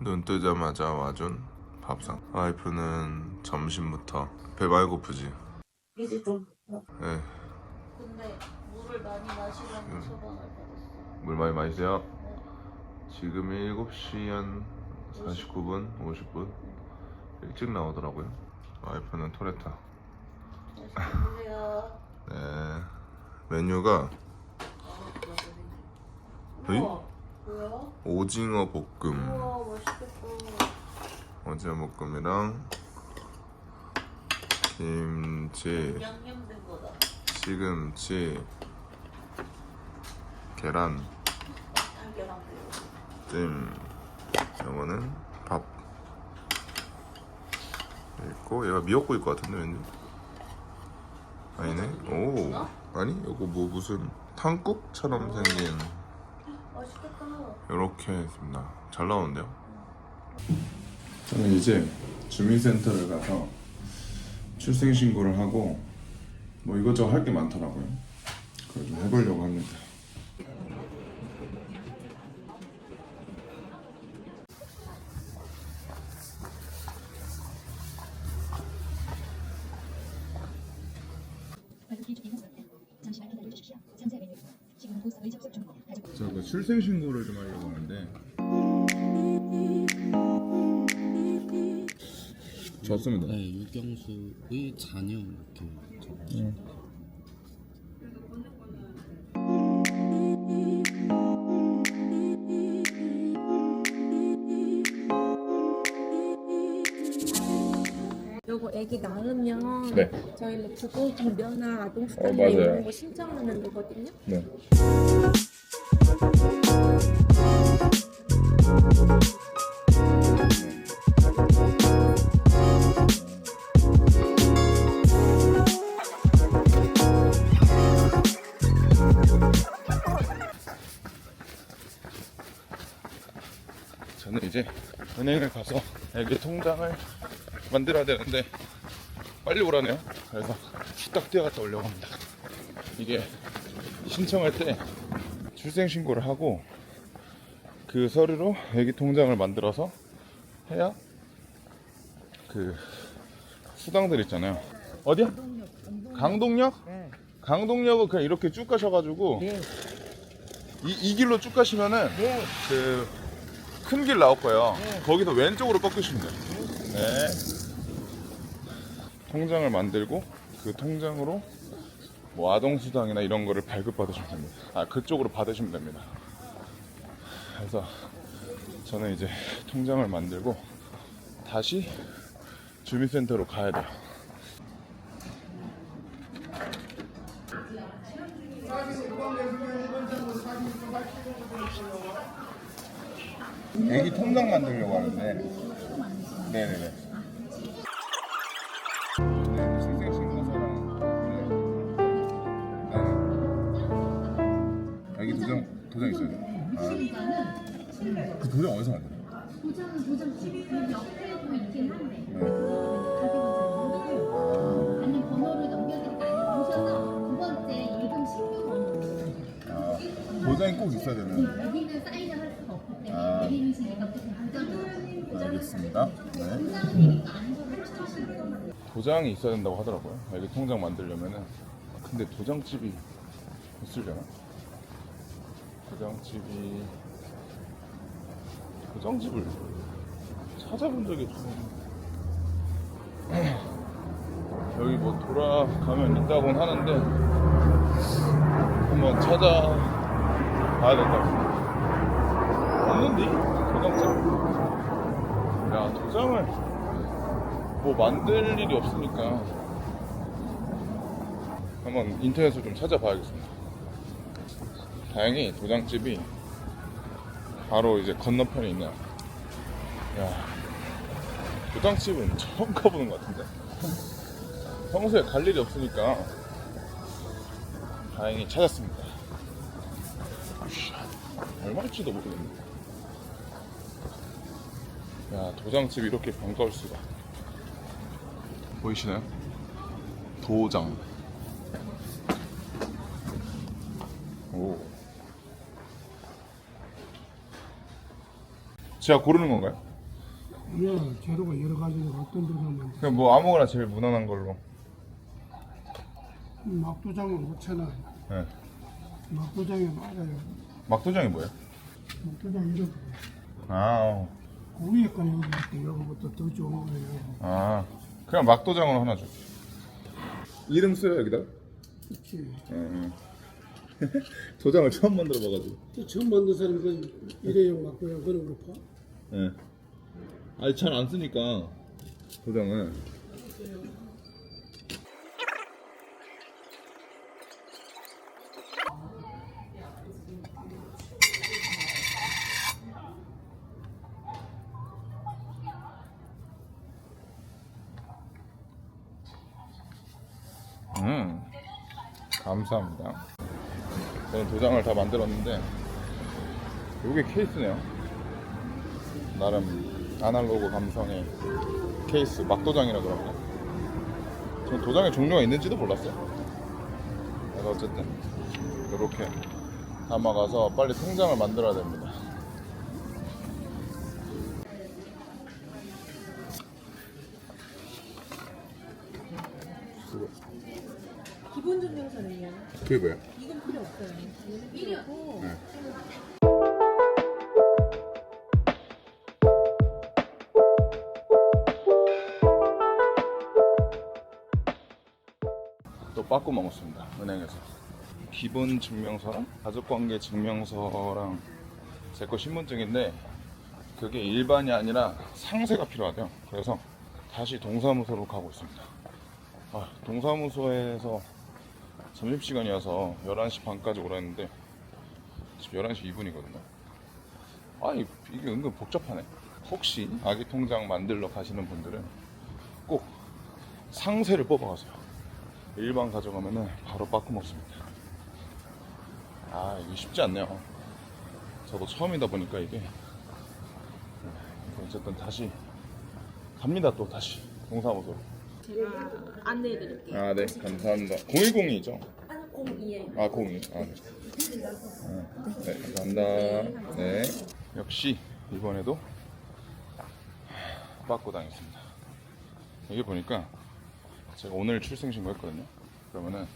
눈 뜨자마자 와준 밥상. 와이프는 점심부터 배 많이 고프지. 이제 좀. 네, 근데 물을 많이 마시라고 처방을 받았어. 물 많이 마시세요. 지금이 7시 한 49분, 50분 일찍 나오더라고요. 와이프는 토레타. 네, 메뉴가 어이? 뭐야? 오징어 볶음, 맛있겠다. 오징어 볶음이랑 김치, 양념된 거다. 시금치, 계란, 달걀랑. 찜. 이거는 밥. 있고 얘가 미역국일 것 같은데 왠지. 아니네. 오. 아니 이거 뭐 무슨 탕국처럼 생긴 맛있겠다. 이렇게 있습니다. 잘 나오는데요? 저는 이제 주민센터를 가서 출생 신고를 하고 뭐 이것저것 할 게 많더라고요. 좀 해보려고 합니다. 발급기 중이었는데 잠시만 기다려 주십시오. 상세 메뉴입니다. 지금 도서의 접속 중. 가족 저그 출생 신고를 좀 하려고 좋습니다. 네, 유경수의 자녀 이렇게 적어주세요. 요거 애기 낳으면 네. 저희 뭐 부고분변화 어, 아동 수당 맞아요. 이런 거 신청하면 되거든요. 네. 은행을 가서 애기 통장을 만들어야 되는데 빨리 오라네요. 그래서 후딱 뛰어갔다 오려고 합니다. 이게 신청할 때 출생신고를 하고 그 서류로 애기 통장을 만들어서 해야 그 수당들 있잖아요. 어디야? 강동역? 강동역을 그냥 이렇게 쭉 가셔가지고 이, 이 길로 쭉 가시면은 그 큰 길 나올 거예요. 거기서 왼쪽으로 꺾으시면 돼요. 네. 통장을 만들고 그 통장으로 뭐 아동수당이나 이런 거를 발급받으시면 됩니다. 아, 그쪽으로 받으시면 됩니다. 그래서 저는 이제 통장을 만들고 다시 주민센터로 가야 돼요. 애기 통장 만들려고 하는데 네네네 네. 애기 도장 도장 있어야 돼. 아. 그 도장 어디서 만들어? 도장은 도장집 그 옆에 보이긴 한데 네. 아니면 번호를 넘겨드릴까요? 오셔서 두 번째 예금 신규 번호 아, 도장이 꼭 있어야 되는. 여기는 사인을 할 수가 없기 아. 때문에 여 알겠습니다. 네. 도장이 있어야 된다고 하더라고요. 애기 통장 만들려면은. 근데 도장집이 있으려나? 도장집이 도장집을 찾아본 적이 없어요. 여기 뭐 돌아가면 있다고는 하는데 한번 찾아봐야 같습니다. 없는데? 도장집? 야 도장을 뭐 만들 일이 없으니까 한번 인터넷으로 좀 찾아봐야겠습니다. 다행히 도장집이 바로 이제 건너편에 있네요. 야, 도장집은 처음 가보는 것 같은데. 평소에 갈 일이 없으니까 다행히 찾았습니다. 얼마일지도 모르겠네. 야, 도장집이 이렇게 반가울 수가. 보이시나요? 도장. 오. 제가 고르는 건가요? 예, 제도가 여러 가지로 어떤 데는 그냥 뭐 아무거나 제일 무난한 걸로. 막도장은 5천 원, 네. 막도장이 맞아요. 막도장이 뭐예요? 막도장 이렇게 아, 위에 거 여기부터 여기부터 더 좋은 거예요. 아, 그냥 막도장으로 하나 줘. 이름 써요 여기다? 그렇지. 음. 도장을 처음 만들어 봐가지고. 또 처음 만든 사람이 그 일회용 막도장 그런 거 파? 예. 아니 잘 안 쓰니까 도장을. 음, 감사합니다. 저는 도장을 다 만들었는데 이게 케이스네요. 나름 아날로그 감성의 케이스 막도장이라 그러나 전 도장의 종류가 있는지도 몰랐어요 그래서 어쨌든 이렇게 담아가서 빨리 통장을 만들어야 됩니다 그게 뭐야? 이건 필요 없어요. 필요 없고. 또 빠꾸 먹었습니다 은행에서 기본 증명서랑 가족관계 증명서랑 제 거 신분증인데 그게 일반이 아니라 상세가 필요하대요 그래서 다시 동사무소로 가고 있습니다 아, 동사무소에서 점심시간이어서 11시 반까지 오라 했는데 지금 11시 2분이거든요 아 이- 이게 은근 복잡하네 혹시 아기 통장 만들러 가시는 분들은 꼭 상세를 뽑아가세요 일반 가져가면은 바로 빠꾸 먹습니다. 아, 이게 쉽지 않네요. 저도 처음이다 보니까 이게. 네, 어쨌든 다시 갑니다, 또 다시. 동사무소. 제가 안내해 드릴게요. 아, 네, 감사합니다. 010이죠? 아, 02에요. 아, 02. 아, 네. 아, 네, 감사합니다. 네. 역시 이번에도 빠꾸 당했습니다. 여기 보니까 제가 오늘 출생신고 했거든요. 그러면은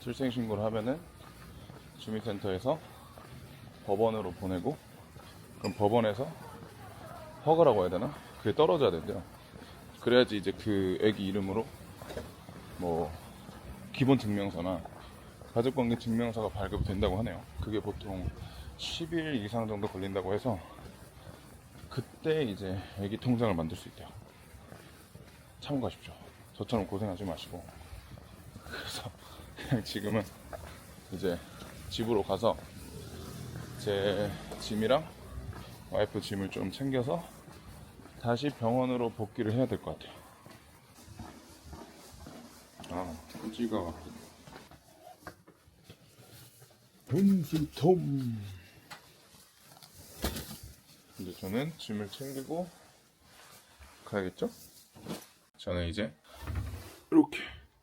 출생신고를 하면은 주민센터에서 법원으로 보내고 그럼 법원에서 허가라고 해야 되나? 그게 떨어져야 된대요. 그래야지 이제 그 애기 이름으로 뭐 기본 증명서나 가족관계 증명서가 발급이 된다고 하네요. 그게 보통 10일 이상 정도 걸린다고 해서 그때 이제 애기 통장을 만들 수 있대요. 참고하십시오. 저처럼 고생하지 마시고. 그래서 지금은 이제 집으로 가서 제 짐이랑 와이프 짐을 좀 챙겨서 다시 병원으로 복귀를 해야 될 것 같아요. 아, 토지가 톰tom톰 이제 저는 짐을 챙기고 가야겠죠? 저는 이제 이렇게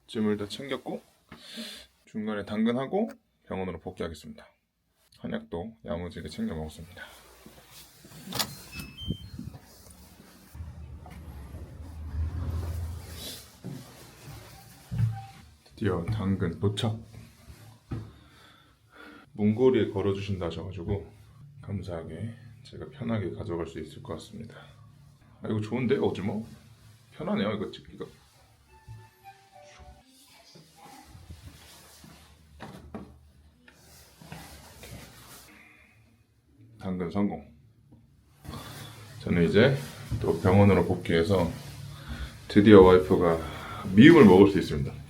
짐을 다 챙겼고 중간에 당근하고 병원으로 복귀하겠습니다. 한약도 야무지게 챙겨 먹었습니다. 드디어 당근 도착. 문고리에 걸어주신다 하셔가지고 감사하게 제가 편하게 가져갈 수 있을 것 같습니다. 아, 이거 좋은데 오즈모? 편하네요 이거 찍기가. 당근 성공. 저는 이제 또 병원으로 복귀해서 드디어 와이프가 미음을 먹을 수 있습니다.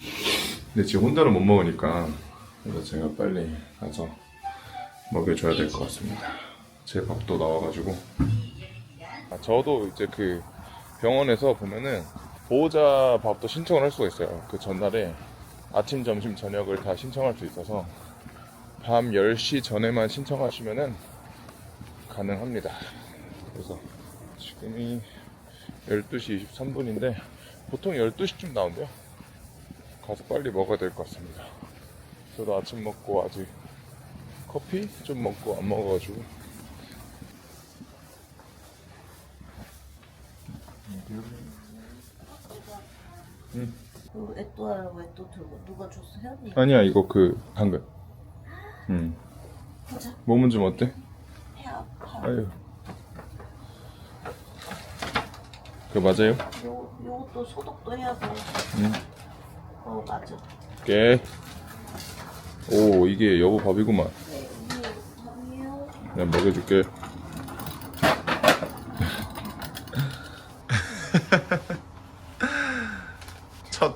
근데 지금 혼자는 못 먹으니까 그래서 제가 빨리 가서 먹여줘야 될 것 같습니다. 제 밥도 나와가지고 아, 저도 이제 그 병원에서 보면은 보호자 밥도 신청을 할 수가 있어요. 그 전날에 아침, 점심, 저녁을 다 신청할 수 있어서 밤 10시 전에만 신청하시면은 가능합니다. 그래서 지금이 12시 23분인데 보통 12시쯤 나온대요. 가서 빨리 먹어야 될 것 같습니다. 저도 아침 먹고 아직 커피 좀 먹고 안 먹어가지고 그 에또하라고 에또 들고 누가 줬어? 혜연이 아니야 이거 그 방금. 음. 보자 몸은 좀 어때? 배 아파 아유. 그 맞아요? 요, 요것도 소독도 해야 돼 응. 어 맞아 오케이. 오 이게 여보 밥이구만. 네 이게 밥이에요 내가 먹여줄게. 첫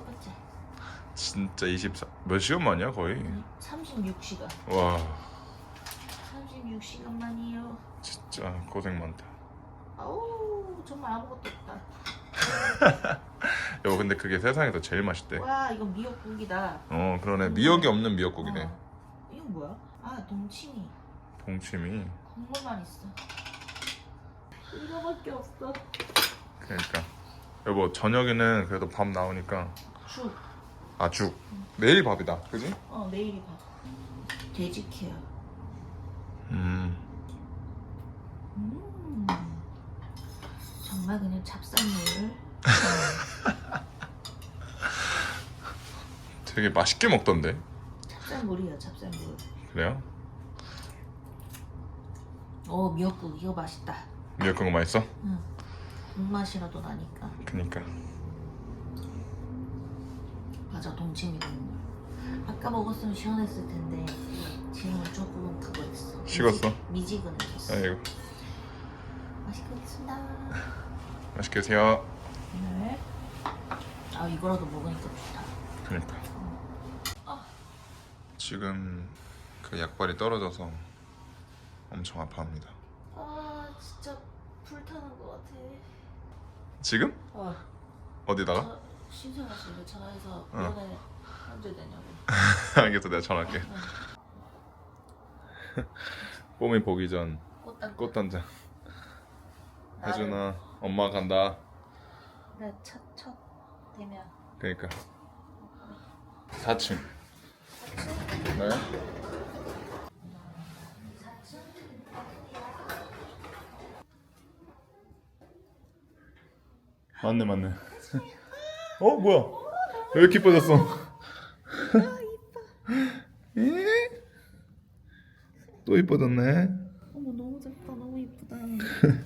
진짜 24. 몇 시간 만이야 거의? 36시간 와 36시간 만이에요 진짜 고생 많다. 아우 정말 아무것도 없다 여보 근데 그게 세상에서 제일 맛있대. 와 이건 미역국이다 어 그러네 미역이 없는 미역국이네. 어. 이건 뭐야? 아 동치미 봉침이. 국물만 있어 이거밖에 없어 그러니까 여보 저녁에는 그래도 밥 나오니까 죽 아 죽. 내일 밥이다. 그지? 어 내일이 밥 돼지 케어 음. 음 정말 그냥 찹쌀물 되게 맛있게 먹던데. 찹쌀물이야 찹쌀물 그래요? 어 미역국 이거 맛있다 미역국 맛있어? 응 국맛이라도 나니까 그니까. 맞아 동치미 국물 아까 먹었으면 시원했을 텐데 지금은 조금 그거 있어 식었어? 미지, 미지근해졌어 아이고 맛있게 먹겠습니다 맛있게 드세요. 네. 아 이거라도 먹으니까 좋다 그러니까. 지금 그 약발이 떨어져서 엄청 아파합니다. 아 진짜 불타는 것 같아 지금? 어 어디다가? 저 신생아실에 전화해서 어. 면회 언제 되냐고 알겠어, 내가 전화할게. 뽀미 보기 전 꽃단 꽃단장. 혜준아, 엄마 간다. 내첫첫 되면 그러니까 4층. 네. 맞네 맞네. 어 뭐야? 왜 이렇게 이뻐졌어? 에? 또 이뻐졌네. 어머 너무 작다 너무 이쁘다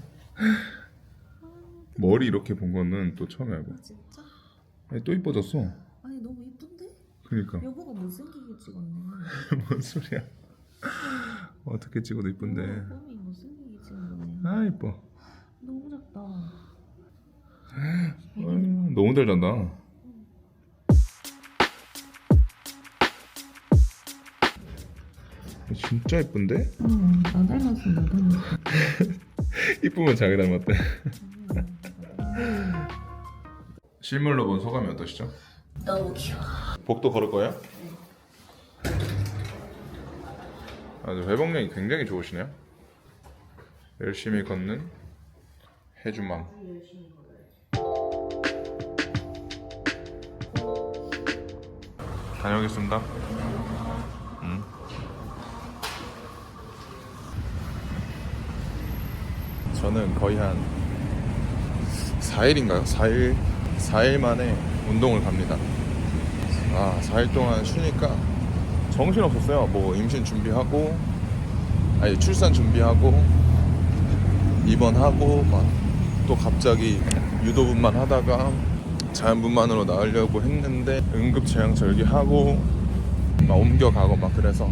머리 이렇게 본 거는 또 처음 해봐. 진짜? 아니, 또 이뻐졌어. 그러니까 여보가 못생기게 찍었네 뭔 소리야? 어떻게 찍어도 이쁜데. 꿈이 못생기게 찍은 거네 아 이뻐. 너무 작다 아유, 너무 잘 잔다. 진짜 이쁜데? 응 나 닮았어 나 닮았어 이쁘면 자기 닮았대. 실물로 본 소감이 어떠시죠? 너무 귀여워 복도 걸을 거예요? 아주 회복력이 굉장히 좋으시네요. 열심히 걷는 해주맘. 다녀오겠습니다. 음. 저는 거의 한 4일인가요? 4일, 4일 만에 운동을 갑니다. 아, 4일 동안 쉬니까 정신 없었어요. 뭐 임신 준비하고, 아니 출산 준비하고, 입원하고, 막 또 갑자기 유도분만 하다가 자연분만으로 나으려고 했는데 응급제왕 절개하고, 막 옮겨가고 막 그래서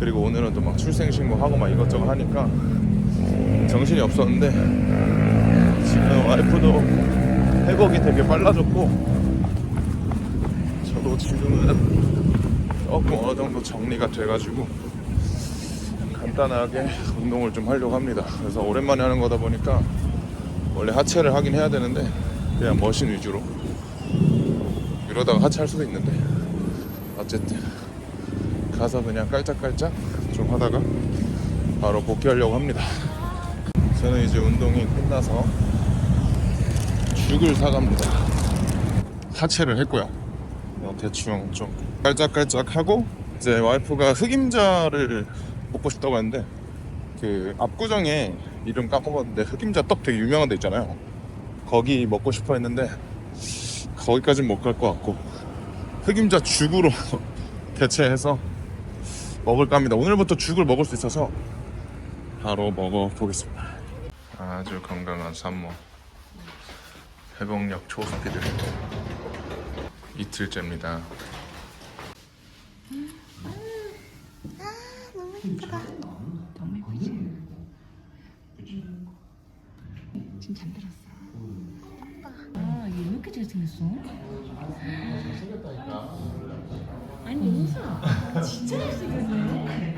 그리고 오늘은 또 막 출생신고하고 막 이것저것 하니까 정신이 없었는데 지금 와이프도 회복이 되게 빨라졌고 지금은 조금 어느 정도 정리가 돼가지고 간단하게 운동을 좀 하려고 합니다. 그래서 오랜만에 하는 거다 보니까 원래 하체를 하긴 해야 되는데 그냥 머신 위주로 이러다가 하체 할 수도 있는데 어쨌든 가서 그냥 깔짝깔짝 좀 하다가 바로 복귀하려고 합니다. 저는 이제 운동이 끝나서 죽을 사갑니다. 하체를 했고요. 어, 대충 좀 깔짝깔짝 하고 이제 와이프가 흑임자를 먹고 싶다고 했는데 그 압구정에 이름 까먹었는데 흑임자 떡 되게 유명한 데 있잖아요. 거기 먹고 싶어 했는데 거기까진 못 갈 것 같고 흑임자 죽으로 대체해서 먹을까 합니다. 오늘부터 죽을 먹을 수 있어서 바로 먹어보겠습니다. 아주 건강한 산모 회복력 초스피드 이틀째입니다. 너무 예쁘지? 지금 잠들었어. 아, 얘왜 이렇게 잘생겼어? 아니 용사 진짜 잘생겼네